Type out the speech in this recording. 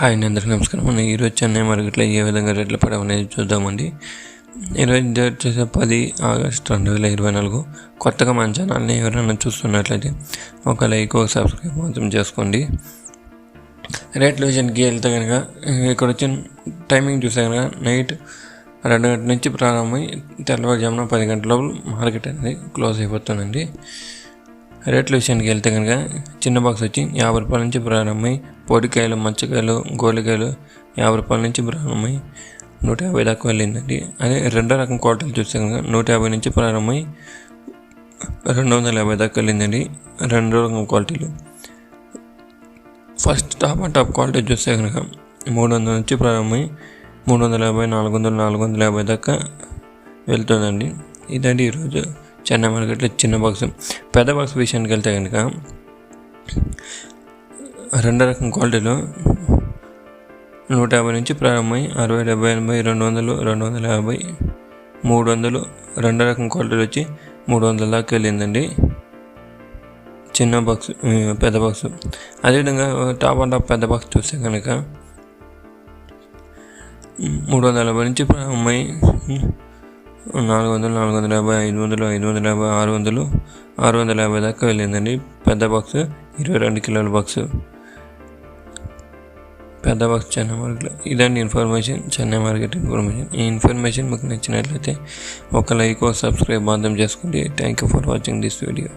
Hi అండి అందరికీ నమస్కారం మనం ఈరోజు చెన్నై మార్కెట్లో ఏ విధంగా రేట్లు పడవ అనేది చూద్దామండి. ఈరోజు డేట్ వచ్చేసి పది ఆగస్ట్ రెండు వేల ఇరవై నాలుగు. కొత్తగా మన ఛానల్ని ఎవరైనా చూస్తున్నట్లయితే ఒక లైక్ ఒక సబ్స్క్రైబ్ మాత్రం చేసుకోండి. రేట్ల విషయానికి వెళ్తే కనుక ఇక్కడ వచ్చిన టైమింగ్ చూస్తే కనుక నైట్ రెండు గంటల నుంచి ప్రారంభమై తెల్లవారుజామున పది గంటల లోపల మార్కెట్ అనేది క్లోజ్ అయిపోతుందండి. రేట్ల విషయానికి వెళ్తే కనుక చిన్న బాక్స్ వచ్చి యాభై రూపాయల నుంచి ప్రారంభమై పొడికాయలు మచ్చకాయలు గోలికాయలు యాభై రూపాయల నుంచి ప్రారంభమై నూట యాభై దాకా వెళ్ళిందండి. అదే రెండో రకం క్వాలిటీలు చూస్తే కనుక నూట యాభై నుంచి ప్రారంభమై రెండు వందల యాభై దాకా వెళ్ళిందండి రెండో రకం క్వాలిటీలు. First top and top quality చూస్తే కనుక మూడు వందల నుంచి ప్రారంభమై మూడు వందల యాభై నాలుగు వందల నాలుగు వందల యాభై దాకా వెళ్తుందండి. ఇదండి ఈరోజు చెన్నై మార్కెట్లో చిన్న బాక్స్. పెద్ద బాక్స్ విషయానికి వెళ్తే కనుక రెండో రకం క్వాలిటీలో నూట యాభై నుంచి ప్రారంభమై అరవై డెబ్బై ఎనభై రెండు వందలు రెండు వందల యాభై మూడు వందలు. రెండో రకం క్వాలిటీలు వచ్చి మూడు వందల దాకా వెళ్ళిందండి. చిన్న బాక్స్ పెద్ద బాక్స్ అదేవిధంగా టాప్ అండ్ టాప్ పెద్ద బాక్స్ చూస్తే కనుక మూడు వందల యాభై నుంచి ప్రారంభమై నాలుగు వందలు నాలుగు వందల యాభై ఐదు వందలు ఐదు వందల యాభై ఆరు వందలు ఆరు వందల యాభై దాకా వెళ్ళిందండి. పెద్ద బాక్స్ ఇరవై రెండు కిలోల బాక్స్ పెద్ద బాక్స్ చెన్నై మార్కెట్లో ఇలాంటి ఇన్ఫర్మేషన్ చెన్నై మార్కెట్ ఇన్ఫర్మేషన్ ఈ ఇన్ఫర్మేషన్ మీకు నచ్చినట్లయితే ఒక లైక్ సబ్స్క్రైబ్ మాత్రం చేసుకోండి. Thank you for watching this video